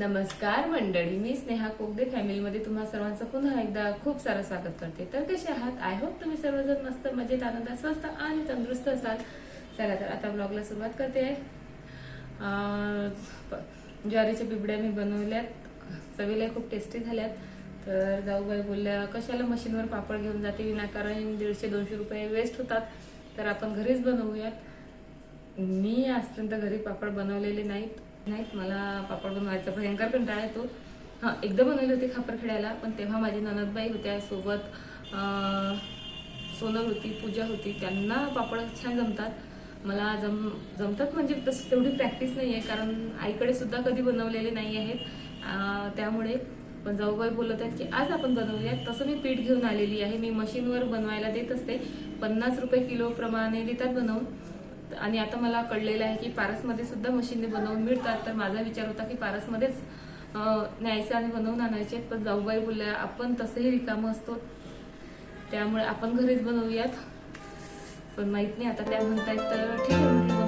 नमस्कार मंडळी मी स्नेहा कोगदे. फॅमिलीमध्ये तुम्हा सर्वांचं पुन्हा एकदा खूप सारं स्वागत करते. तर कसे आहात? आय होप तुम्ही सर्वजण मस्त मजेत आनंदात स्वस्त आणि तंदुरुस्त असाल. चला तर आता ब्लॉगला सुरुवात करते. प- ज्वारीच्या बिबड्या मी बनवल्यात. चवीला खूप टेस्टी झाल्यात. तर जाऊबाई बोलल्या कशाला मशीनवर पापड घेऊन जाते विनाकारण दीडशे दोनशे रुपये वेस्ट होतात. तर आपण घरीच बनवूयात. मी आजपर्यंत घरी पापड बनवलेले नाहीत. नाहीत. मला पापड बनवायचा भयंकर कंटाळा येतो. हां एकदा बनवले होते खापर खेळायला पण तेव्हा माझी ननदबाई होत्या. सोबत सोनल होती पूजा होती. त्यांना पापड छान जमतात. मला जम जमतात म्हणजे तसं तेवढी प्रॅक्टिस नाही आहे कारण आईकडे सुद्धा कधी बनवलेले नाही आहेत. त्यामुळे पण जाऊबाई बोलत आहेत की आज आपण बनवूयात. तसं मी पीठ घेऊन आलेली आहे. मी मशीनवर बनवायला देत असते. पन्नास रुपये किलो प्रमाणे देतात बनवून. आणि आता मला कळलेलं आहे की पारसमध्ये सुद्धा मशीनने बनवून मिळतात. तर माझा विचार होता की पारसमध्येच न्यायचं आणि बनवून आणायचे पण जाऊबाई बोलल्या आपण तसंही रिकामं असतो. त्यामुळे आपण घरीच बनवूयात. पण माहीत नाही आता त्या म्हणतायत तर ठीक आहे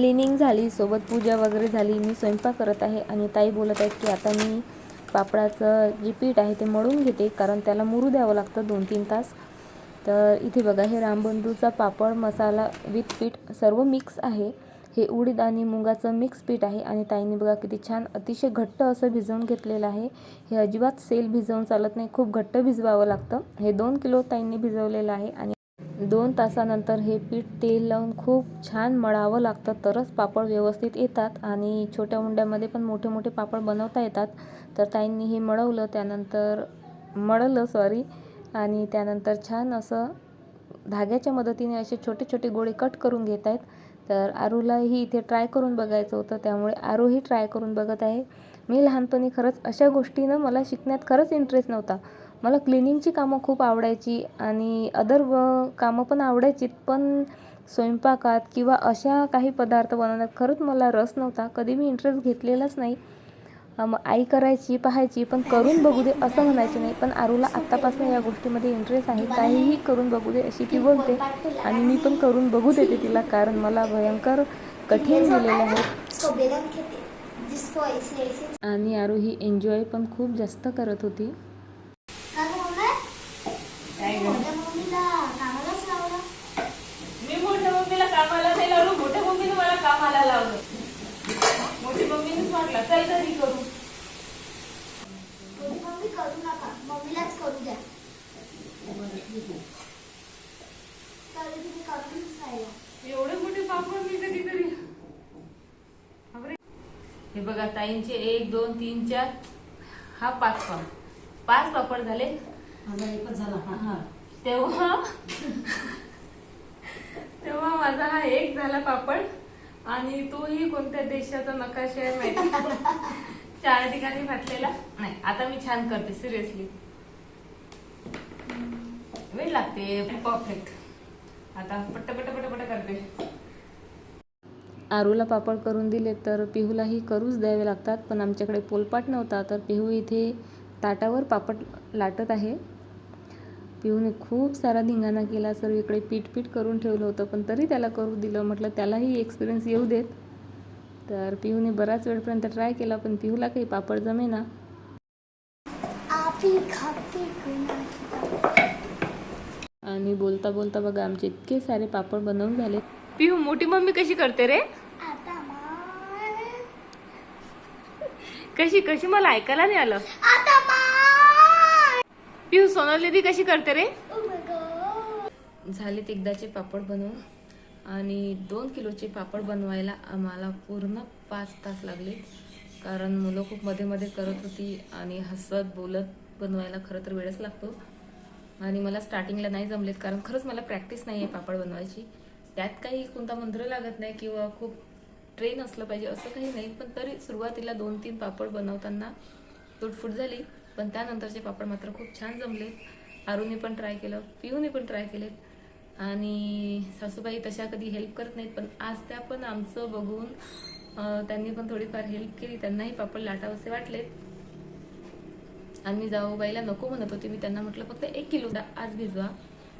क्लिनिंग झाली सोबत पूजा वगैरे झाली मी स्वयंपाक करत आहे आणि ताई बोलत आहेत की आता मी पापडाचं जे पीठ आहे ते मळून घेते कारण त्याला मुरू द्यावं लागतं दोन तीन तास. तर इथे बघा हे रामबंधूचा पापड मसाला विथ पीठ सर्व मिक्स आहे. हे उडीद आणि मुगाचं मिक्स पीठ आहे आणि ताईने बघा किती छान अतिशय घट्ट असं भिजवून घेतलेलं आहे. हे अजिबात सेल भिजवून चालत नाही खूप घट्ट भिजवावं लागतं. हे दोन किलो ताईंनी भिजवलेलं आहे आणि दोन तासानंतर हे पीठ तेल लावून खूप छान मळावं लागतं तरच पापड व्यवस्थित येतात आणि छोट्या उंड्यामध्ये पण मोठे मोठे पापड बनवता येतात. तर ताईंनी हे मळवलं त्यानंतर मळलं सॉरी आणि त्यानंतर छान असं धाग्याच्या मदतीने असे छोटे छोटे गोळे कट करून घेत आहेत. तर आरूलाही इथे ट्राय करून बघायचं होतं त्यामुळे आरूही ट्राय करून बघत आहे. मी लहानपणी खरंच अशा गोष्टीनं मला शिकण्यात खरंच इंटरेस्ट नव्हता. मला क्लिनिंगची कामं खूप आवडायची आणि अदर कामं पण आवडायची पण स्वयंपाकात किंवा अशा काही पदार्थ बनवण्यात खरंच मला रस नव्हता. कधी मी इंटरेस्ट घेतलेलाच नाही. मग आई करायची पाहायची पण करून बघू दे असं म्हणायची नाही. पण आरूला आत्तापासून या गोष्टीमध्ये इंटरेस्ट आहे. काहीही करून बघू दे अशी ती बोलते आणि मी पण करून बघू देते तिला कारण मला भयंकर कठीण झालेलं आहे. आणि आरू ही एन्जॉय पण खूप जास्त करत होती. मोठ्या मम्मीला कामालाच लावलं. मी मोठ्या मम्मीला कामाला नाही लावलं मोठ्या मम्मीने मला कामाला लावलं. मोठी मम्मीनेच म्हटलं चल घरी करू. मोठी मम्मी करू नका मम्मीलाच करू द्या. तरी तुम्ही करूनच राहिला. एवढे मोठे पापड मी कधी करी. हे बघा ताईंचे एक दोन तीन चार. हा पाच पापड. पाच पापड झाले. माझा एकच झाला. हा. हा. तेव्हा तेव्हा माझा हा एक झाला पापड आणि तोही कोणत्या देशाचा नकाशा आहे माहिती चार ठिकाणी फाटलेला. नाही आता मी छान करते सिरियसली वेळ लागते. परफेक्ट आता पट्ट पट्ट पट्ट पट्ट करते. आरूला पापड करून दिले तर पिहूलाही करूच द्यावे लागतात पण आमच्याकडे पोलपाट नव्हता तर पिहू इथे ताटावर पापड लाटत आहे. पिहूने खूप सारा धिंगाणा केला सर्व इकडे पीठ पीठ करून ठेवलं होतं पण तरी त्याला करू दिलं. म्हटलं त्यालाही एक्सपिरियन्स येऊ देत. तर पिहूने बराच वेळपर्यंत ट्राय केला पण पिहूला काही पापड जमेना. आणि बोलता बोलता बघा आमचे इतके सारे पापड बनवून झाले. पिहू मोठी मम्मी कशी करते रे? कशी कशी? मला ऐकायला नाही आलं. पिहू सोनल दीदी कशी करते रे? ओ माय गॉड झालेत एकदाचे पापड बनवून. आणि दोन किलोचे पापड बनवायला आम्हाला पूर्ण पाच तास लागले. कारण मुलं खूप मध्ये मध्ये करत होती आणि हसत बोलत बनवायला खरं तर वेळच लागतो. आणि मला स्टार्टिंगला नाही जमलेत कारण खरंच मला प्रॅक्टिस नाही आहे पापड बनवायची. त्यात काही कोणता मंत्र लागत नाही किंवा खूप ट्रेन असलं पाहिजे असं काही नाही. पण तरी सुरुवातीला दोन तीन पापड बनवताना तुटफूट झाली. पण त्यानंतरचे पापड मात्र खूप छान जमले आरूने पण ट्राय केलं पिऊने पण ट्राय केलेत. आणि सासूबाई तशा कधी हेल्प करत नाहीत पण आज त्या पण आमचं बघून त्यांनी पण थोडीफार हेल्प केली. त्यांनाही पापड लाटावसे वाटलेत. आणि मी जाऊबाईला नको म्हणत होते. मी त्यांना म्हटलं फक्त एक किलो आज भिजवा.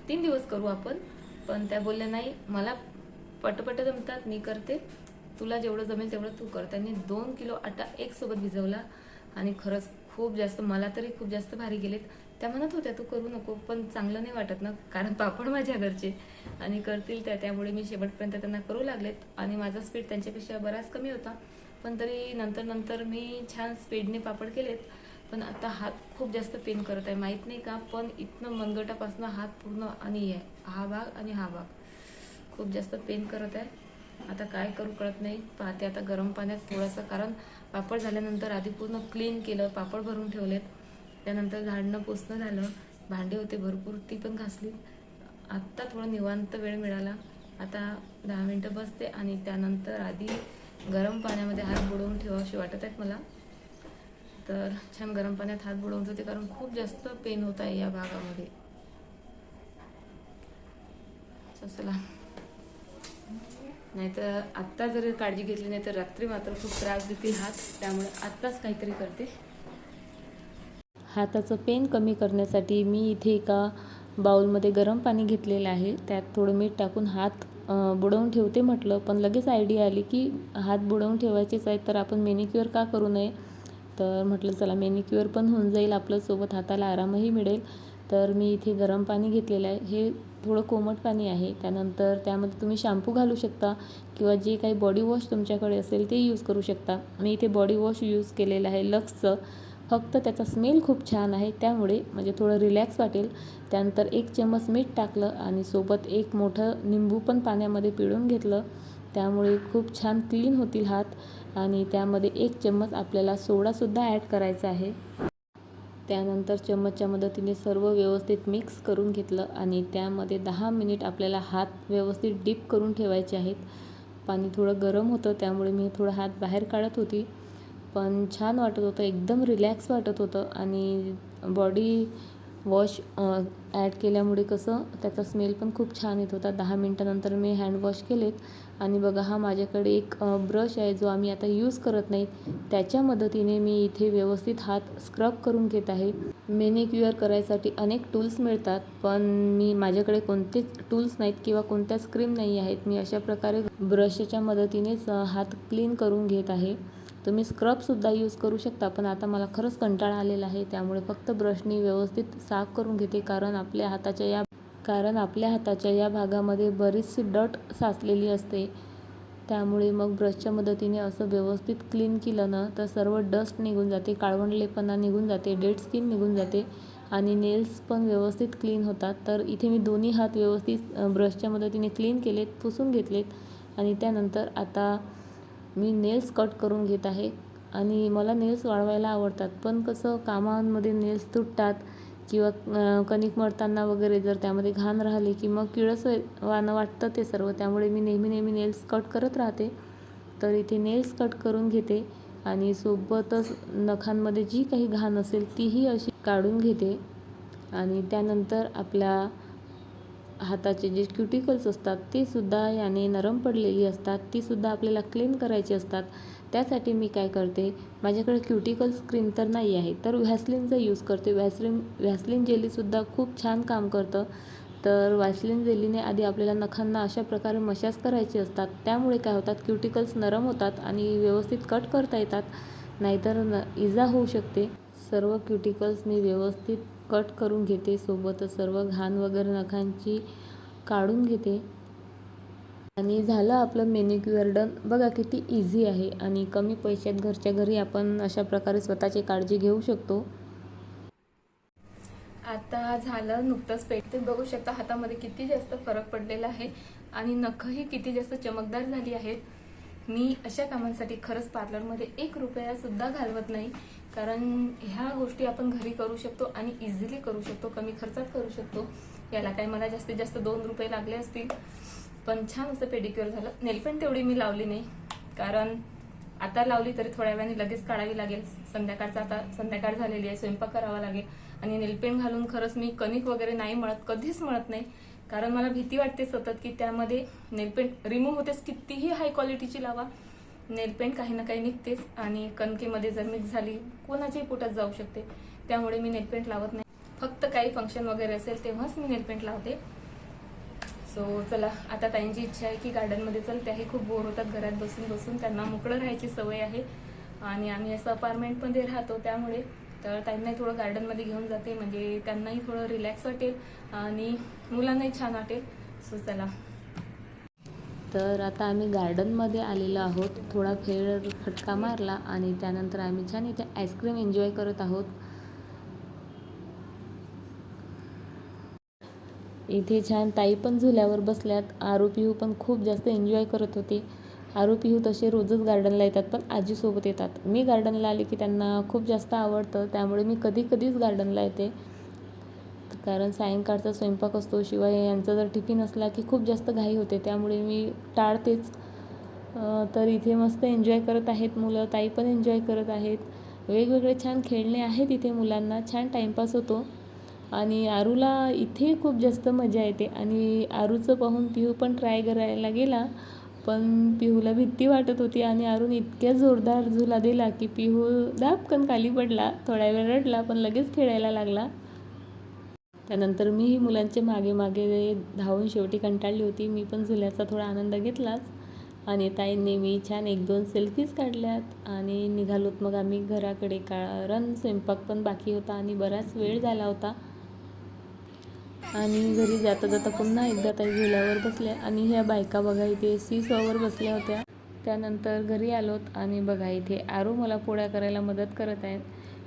तीन दिवस करू आपण. पण त्या बोलल्या नाही मला पटपट जमतात मी करते. तुला जेवढं जमेल तेवढं तू कर. त्यांनी दोन किलो आटा एकसोबत भिजवला. आणि खरंच खूप जास्त मला तरी खूप जास्त भारी गेलेत. त्या म्हणत होत्या तू करू नको पण चांगलं नाही वाटत ना कारण पापड माझ्या घरचे आणि करतील त्या त्यामुळे मी शेवटपर्यंत त्यांना करू लागलेत आणि माझा स्पीड त्यांच्यापेक्षा बराच कमी होता. पण तरी नंतर नंतर मी छान स्पीडने पापड केलेत. पण आता हात खूप जास्त पेन करत आहे माहीत नाही का पण इथनं मनगटापासून हात पूर्ण आणि आहे हा भाग आणि हा भाग खूप जास्त पेन करत आहे. आता काय करू कळत नाही. पाहते आता गरम पाण्यात थोडंसं कारण पापड झाल्यानंतर आधी पूर्ण क्लीन केलं पापड भरून ठेवलेत. त्यानंतर झाडणं पुसणं झालं. भांडी होते भरपूर ती पण घासली. आत्ता थोडं निवांत वेळ मिळाला. आता दहा मिनटं बसते आणि त्यानंतर आधी गरम पाण्यामध्ये हात बुडवून ठेवावशी वाटत आहेत मला. तर छान गरम पाण्यात हात बुडवून होते कारण खूप जास्त पेन होत आहे या भागामध्ये. चला. नाहीतर आत्ता जर काळजी घेतली नाही तर रात्री मात्र खूप त्रास देतील हात. त्यामुळे आत्ताच काहीतरी करते. हाताचं पेन कमी करण्यासाठी मी इथे एका बाउलमध्ये गरम पाणी घेतलेलं आहे. त्यात थोडं मीठ टाकून हात बुडवून ठेवते म्हटलं पण लगेच आयडिया आली की हात बुडवून ठेवायचेच आहेत तर आपण मेनिक्युअर का करू नये? तर म्हटलं चला मेनिक्युअर पण होऊन जाईल आपलं सोबत हाताला आरामही मिळेल. तर मी इथे गरम पाणी घेतलेलं आहे. हे थोडं कोमट पाणी आहे. त्यानंतर त्यामध्ये तुम्ही शॅम्पू घालू शकता किंवा जे काही बॉडी वॉश तुमच्याकडे असेल ते यूज करू शकता. मी इथे बॉडी वॉश यूज केलेलं आहे लक्सचं. फक्त त्याचा स्मेल खूप छान आहे. त्यामुळे म्हणजे थोडं रिलॅक्स वाटेल. त्यानंतर एक चम्मच मीठ टाकलं आणि सोबत एक मोठं निंबू पण पाण्यामध्ये पिळून घेतलं. त्यामुळे खूप छान क्लीन होतील हात. आणि त्यामध्ये एक चम्मच आपल्याला सोडासुद्धा ॲड करायचा आहे. त्यानंतर चम्मचच्या मदतीने सर्व व्यवस्थित मिक्स करून घेतलं आणि त्यामध्ये दहा मिनिट आपल्याला हात व्यवस्थित डीप करून ठेवायचे आहेत. पाणी थोडं गरम होतं त्यामुळे मी थोडं हात बाहेर काढत होती. पण छान वाटत होतं एकदम रिलॅक्स वाटत होतं आणि बॉडी वॉश ॲड केल्यामुळे कसं त्याचा स्मेल पण खूप छान येत होता. दहा मिनटानंतर मी हँडवॉश केलेत. आणि बघा हा माझ्याकडे एक ब्रश आहे जो आम्ही आता यूज करत नाहीत त्याच्या मदतीने मी इथे व्यवस्थित हात स्क्रब करून घेत आहे. मेनिक्युअर करायसाठी अनेक टूल्स मिळतात पण मी माझ्याकडे कोणतेच टूल्स नाहीत किंवा कोणत्याच क्रीम नाही आहेत. मी अशा प्रकारे ब्रशच्या मदतीनेच हात क्लीन करून घेत आहे. तुम्ही स्क्रबसुद्धा यूज करू शकता पण आता मला खरंच कंटाळा आलेला आहे. त्यामुळे फक्त ब्रशनी व्यवस्थित साफ करून घेते कारण आपल्या हाताच्या या कारण आपल्या हाताच्या या भागामध्ये बरीचशी डट साचलेली असते. त्यामुळे मग ब्रशच्या मदतीने असं व्यवस्थित क्लीन केलं ना तर सर्व डस्ट निघून जाते काळवंडलेपणा निघून जाते डेड स्किन निघून जाते आणि नेल्स पण व्यवस्थित क्लीन होतात. तर इथे मी दोन्ही हात व्यवस्थित ब्रशच्या मदतीने क्लीन केलेत पुसून घेतलेत आणि त्यानंतर आता मी नेल्स कट करून घेत आहे आणि मला नेल्स वाढवायला आवडतात. पण कसं कामांमध्ये नेल्स तुटतात किंवा कणिक मळताना वगैरे जर त्यामध्ये घाण राहिली की मग किळस वाणं वाटतं ते सर्व त्यामुळे मी नेहमी नेहमी नेल्स कट करत राहते. तर इथे नेल्स कट करून घेते आणि सोबतच नखांमध्ये जी काही घाण असेल तीही अशी काढून घेते. आणि त्यानंतर आपल्या हाताचे जे क्युटिकल्स असतात ते सुद्धा याने नरम पडलेली असतात. ती सुद्धा आपल्याला क्लीन करायची असतात. त्यासाठी मी काय करते माझ्याकडे क्युटिकल्स क्रीम तर नाही आहे तर व्हॅसलिनचा यूज करते. व्हॅसलिन व्हॅसलिन जेलीसुद्धा खूप छान काम करतं. तर व्हॅसलिन जेलीने आधी आपल्याला नखांना अशा प्रकारे मशाज करायचे असतात. त्यामुळे काय होतात क्युटिकल्स नरम होतात आणि व्यवस्थित कट करता येतात. नाहीतर न इजा होऊ शकते. सर्व क्युटिकल्स मी व्यवस्थित कट करून घेते सोबतच सर्व घाण वगैरे नखांची काढून घेते. आणि झालं आपलं मेनिक्युअर डन बघा किती इझी आहे आणि कमी पैशात घरच्या घरी आपण अशा प्रकारे स्वतःची काळजी घेऊ शकतो. आता झालं नुकतंच पेट. बघू शकता हातामध्ये किती जास्त फरक पडलेला आहे आणि नखही किती जास्त चमकदार झाली आहेत. मी अशा कामांसाठी खरंच पार्लरमध्ये एक रुपया सुद्धा घालवत नाही. कारण ह्या गोष्टी आपण घरी करू शकतो आणि इझिली करू शकतो कमी खर्चात करू शकतो. याला काय मला जास्तीत जास्त दोन रुपये लागले असतील. पण छान असं पेडिक्युअर झालं. नेलपेंट तेवढी मी लावली नाही. कारण आता लावली तरी थोड्या वेळाने लगेच काढावी लागेल. संध्याकाळचा आता संध्याकाळ झालेली आहे स्वयंपाक करावा लागेल. आणि नेलपेंट घालून खरंच मी कणिक वगैरे नाही मळत कधीच मळत नाही. कारण मला भीती वाटते सतत की त्यामध्ये नेलपेंट रिमूव्ह होतेच कितीही हाय क्वालिटीची लावा नेलपेंट काही ना काही निघतेच. आणि कणकेमध्ये जर मिक्स झाली कोणाच्याही पोटात जाऊ शकते. त्यामुळे मी नेलपेंट लावत नाही. फक्त काही फंक्शन वगैरे असेल तेव्हाच मी नेलपेंट लावते. सो चला आता ताईंची इच्छा आहे की गार्डनमध्ये चल त्याही खूप बोर होतात. घरात बसून बसून त्यांना मोकळं राहायची सवय आहे. आणि आम्ही असं अपार्टमेंटमध्ये राहतो त्यामुळे तर त्यांनाही थोडं गार्डनमध्ये घेऊन जाते म्हणजे त्यांनाही थोडं रिलॅक्स वाटेल आणि मुलांनाही छान वाटेल. सो चला. तर आता आम्ही गार्डनमध्ये आलेलो आहोत. थोडा खेळ फटका मारला आणि त्यानंतर आम्ही छान इथे आईस्क्रीम एन्जॉय करत आहोत. इथे छान ताई पण झुल्यावर बसल्यात. आरोपी पिहू पण खूप जास्त एन्जॉय करत होते. आरू पिहू हो तसे रोजच गार्डनला येतात पण आजीसोबत येतात. मी गार्डनला आले की त्यांना खूप जास्त आवडतं त्यामुळे मी कधी कधीच गार्डनला येते. कारण सायंकाळचा स्वयंपाक असतो शिवाय यांचा जर टिफिन असला की खूप जास्त घाई होते त्यामुळे मी टाळतेच. तर इथे मस्त एन्जॉय करत आहेत मुलं ताई पण एन्जॉय करत आहेत. वेगवेगळे छान खेळणे आहेत इथे मुलांना छान टाईमपास होतो. आणि आरूला इथे खूप जास्त मजा येते. आणि आरूचं पाहून पिहू पण ट्राय करायला गेला. पण पिहूला भीती वाटत होती आणि अरुण इतक्या जोरदार झुला दिला की पिहू दापकन खाली पडला थोडा वेळ रडला पण लगेच खेळायला लागला. त्यानंतर मीही मुलांच्या मागे मागे धावून शेवटी कंटाळली होती. मी पण झुल्याचा थोडा आनंद घेतलाच आणि ताईंनी मी छान एक दोन सेल्फीज काढल्यात आणि निघालोत मग आम्ही घराकडे. कारण स्वयंपाक पण बाकी होता आणि बराच वेळ झाला होता. आणि घरी जाता जाता पुन्हा एकदा त्या झुल्यावर बसल्या. आणि ह्या बायका बघा इथे सीसॉवर बसल्या होत्या. त्यानंतर घरी आलोत आणि बघा इथे आरू मला पोळ्या करायला मदत करत आहेत.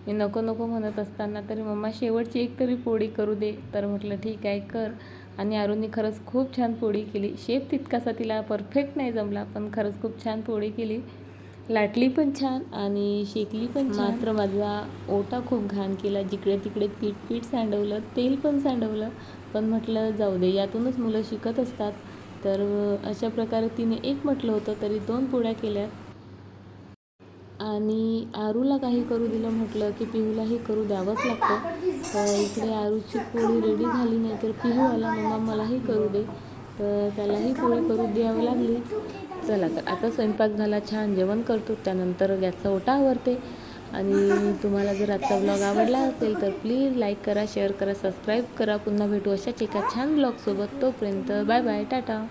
मी नको नको म्हणत असताना तरी मम्मा शेवटची एक तरी पोळी करू दे. तर म्हटलं ठीक आहे कर. आणि आरूनी खरंच खूप छान पोळी केली. शेप तितकासा तिला परफेक्ट नाही जमला पण खरंच खूप छान पोळी केली. लाटली पण छान आणि शेकली पण मात्र माझा ओटा खूप घाण केला. जिकडे तिकडे पीठ पीठ सांडवलं तेल पण सांडवलं. पण म्हटलं जाऊ दे यातूनच मुलं शिकत असतात. तर अशा प्रकारे तिने एक म्हटलं होतं तरी दोन पोळ्या केल्यात आणि आरूला काही करू दिलं म्हटलं की पिहूलाही करू द्यावंच लागतं. तर इकडे आरूची पोळी रेडी झाली नाही तर पिहू आला मम्मा मलाही करू दे. तर त्यालाही पोळी करू द्यावी लागली. चला तर आता स्वयंपाक झाला छान जेवण करतो त्यानंतर गॅसचा ओटा आवरते. आणि तुम्हाला जर आजचा ब्लॉग आवडला असेल तर प्लीज लाईक करा शेअर करा सबस्क्राईब करा. पुन्हा भेटू अशाच एका छान ब्लॉगसोबत तोपर्यंत बाय बाय टाटा.